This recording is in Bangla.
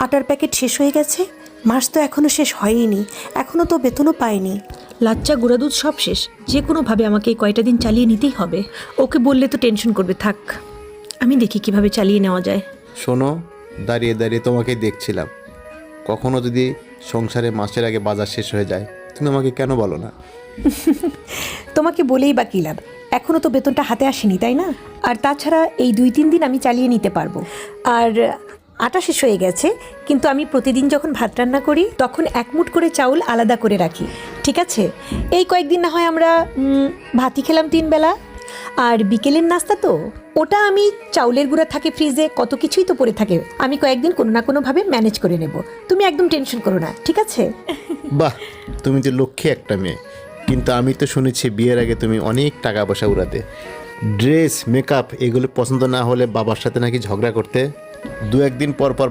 আটার প্যাকেট শেষ হয়ে গেছে? মাস তো এখনও শেষ হয়নি এখনও তো বেতনও পাইনি। লাচ্চা গুঁড়া দুধ সব শেষ। যে কোনোভাবে আমাকে এই কয়টা দিন চালিয়ে নিতেই হবে। ওকে বললে তো টেনশন করবে থাক। আমি দেখি কীভাবে চালিয়ে নেওয়া যায়। শোনো দাঁড়িয়ে দাঁড়িয়ে তোমাকে দেখছিলাম। কখনো যদি সংসারে মাসের আগে বাজার শেষ হয়ে যায় তুমি আমাকে কেন বলো না? তোমাকে বলেই বা কী লাভ? এখনও তো বেতনটা হাতে আসেনি তাই না? আর তাছাড়া এই দুই তিন দিন আমি চালিয়ে নিতে পারব। আর আটা শেষ হয়ে গেছে, কিন্তু আমি প্রতিদিন যখন ভাত রান্না করি, তখন এক মুঠ করে চাউল আলাদা করে রাখি। ঠিক আছে? এই কয়েকদিন না হয় আমরা ভাতই খেলাম তিন বেলা। আর বিকেলের নাস্তা তো? ওটা আমি চাউলের গুঁড়া থাকে ফ্রিজে, কত কিছুই তো পড়ে থাকে। আমি কয়েকদিন কোনো না কোনোভাবে ম্যানেজ করে নেব। তুমি একদম টেনশন করো না, ঠিক আছে? বাহ! তুমি তো লক্ষ্যে একটা মেয়ে। কিন্তু আমি তো শুনেছি বিয়ের আগে তুমি অনেক টাকা পয়সা উড়াতে। ড্রেস, মেকআপ, এগুলো পছন্দ না হলে বাবার সাথে নাকি ঝগড়া করতে? দু একদিন পর পর